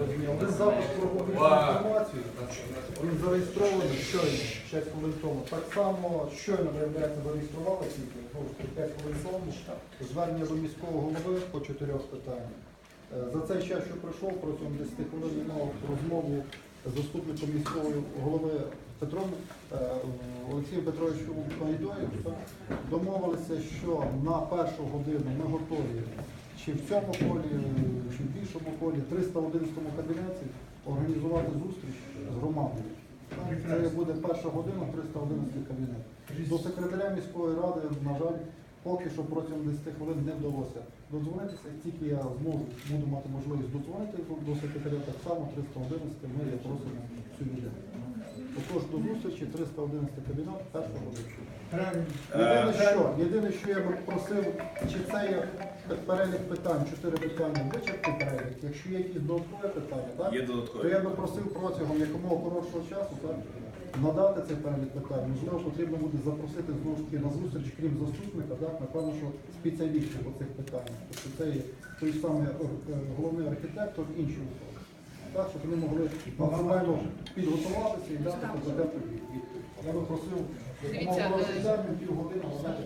Один запис про публічну інформацію. Він зареєстрований щойно, 6 хвилин тому. Так само щойно виявляється зареєстрували тільки, знову ж таки, 5 хвилин тому. Звернення до міського голови по чотирьох питаннях. Е, За цей час, що пройшов, протягом 10 хвилин мав розмову з заступником міського голови Петром е, Олексієм Петровичем Пайдою. Домовилися, що на першу годину ми готові чи в цьому колі, в колі, 311 кабінеті організувати зустріч з громадою. Це буде перша година, 311 кабінет. До секретаря міської ради, на жаль, поки що протягом 10 хвилин не вдалося додзвонитися. Як тільки я зможу, буду мати можливість додзвонити до секретаря, так само 311 ми просимо цю людину. Отож, до зустрічі 311 кабінет, година. Єдине, що, єдине, що я би просив, чи це є перелік питань, чотири питання, вичерпти перелік. Якщо є якісь додаткові питання, так, Є то я би просив протягом якомога коротшого часу так, надати цей перелік питань. Можливо, потрібно буде запросити знову ж таки на зустріч, крім заступника, так, напевно, що спеціалістів по цих питаннях. Тобто це є той самий е, головний архітектор, інші особи. Так, щоб вони могли максимально підготуватися і дати компетентну відповідь. Я би просив Дивіться, термін, півгодини, надати.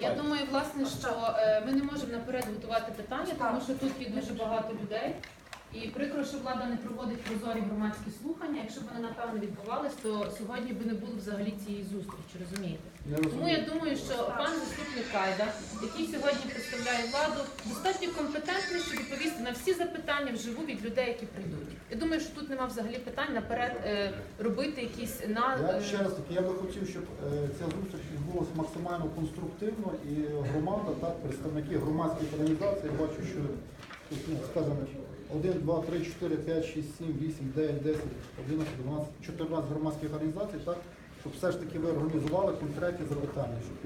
Я думаю, власне, що е, ми не можемо наперед готувати питання, тому що тут є дуже багато людей. І прикро, що влада не проводить прозорі громадські слухання. Якщо б вони напевно відбувались, то сьогодні би не було взагалі цієї зустрічі, розумієте? Тому я думаю, що пан заступник Кайда, який сьогодні представляє владу, достатньо компетентний, щоб на всі запитання вживу від людей, які прийдуть. Я думаю, що тут нема взагалі питань наперед е, робити якісь на Я е, ще раз таки, я би хотів, щоб е, ця зустріч відбулася максимально конструктивно і громада, так, представники громадських організацій, я бачу, що тут, ну, скажімо, 1, 2, 3, 4, 5, 6, 7, 8, 9, 10, 11, 12, 14 громадських організацій, так, щоб все ж таки ви організували конкретні запитання, щоб